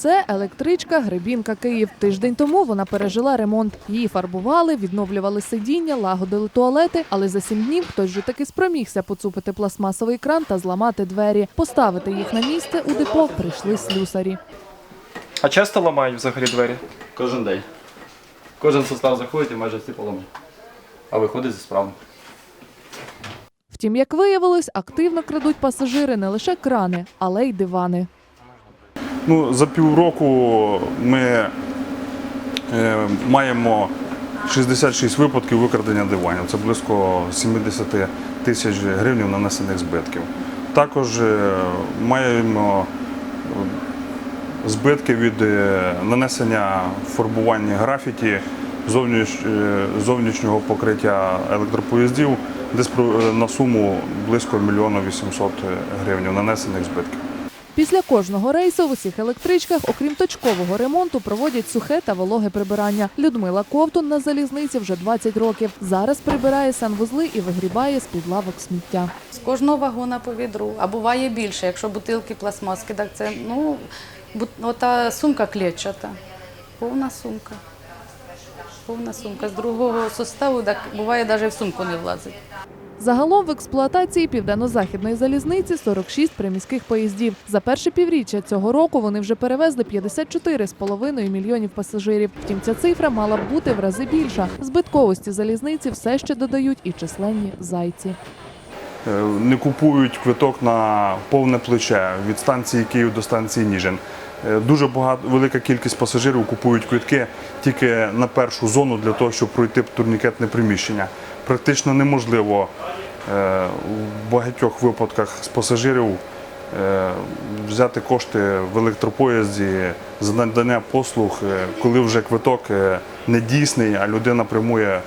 Це електричка Гребінка Київ. Тиждень тому вона пережила ремонт. Її фарбували, відновлювали сидіння, лагодили туалети. Але за сім днів хтось же таки спромігся поцупити пластмасовий кран та зламати двері. Поставити їх на місце у депо прийшли слюсарі. А часто ламають взагалі двері? Кожен день. Кожен состав заходить і майже всі поломані. А виходить зі справи. Втім, як виявилось, активно крадуть пасажири не лише крани, але й дивани. Ну, за півроку ми е, маємо 66 випадків викрадення диванів. Це близько 70 тисяч гривень нанесених збитків. Також е, маємо е, збитки від е, нанесення фарбування графіті зовніш, е, зовнішнього покриття електропоїздів десь е, на суму близько 1 мільйона 800 гривень нанесених збитків. Після кожного рейсу в усіх електричках, окрім точкового ремонту, проводять сухе та вологе прибирання. Людмила Ковтун на залізниці вже 20 років. Зараз прибирає санвузли і вигрібає з-під лавок сміття. З кожного вагона по відру, а буває більше, якщо бутилки пластмаски, так це ну, ота сумка клетчата, повна сумка. Повна сумка. З другого составу так буває навіть в сумку не влазить. Загалом в експлуатації південно-західної залізниці 46 приміських поїздів. За перше півріччя цього року вони вже перевезли 54,5 мільйонів пасажирів. Втім, ця цифра мала б бути в рази більша. Збитковості залізниці все ще додають і численні зайці. Е, не купують квиток на повне плече від станції Київ до станції Ніжин. Е, Дуже багато велика кількість пасажирів купують квитки тільки на першу зону для того, щоб пройти турнікетне приміщення. Практично неможливо е, в багатьох випадках з пасажирів е, взяти кошти в електропоїзді за надання послуг, е, коли вже квиток е, не дійсний, а людина прямує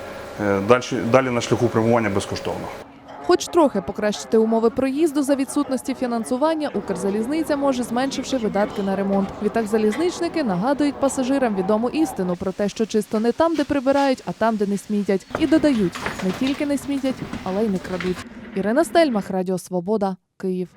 далі на шляху прямування безкоштовно. Хоч трохи покращити умови проїзду за відсутності фінансування, Укрзалізниця може зменшивши видатки на ремонт. Відтак залізничники нагадують пасажирам відому істину про те, що чисто не там, де прибирають, а там, де не смітять. І додають не тільки не смітять, але й не крадуть. Ірина Стельмах, Радіо Свобода, Київ.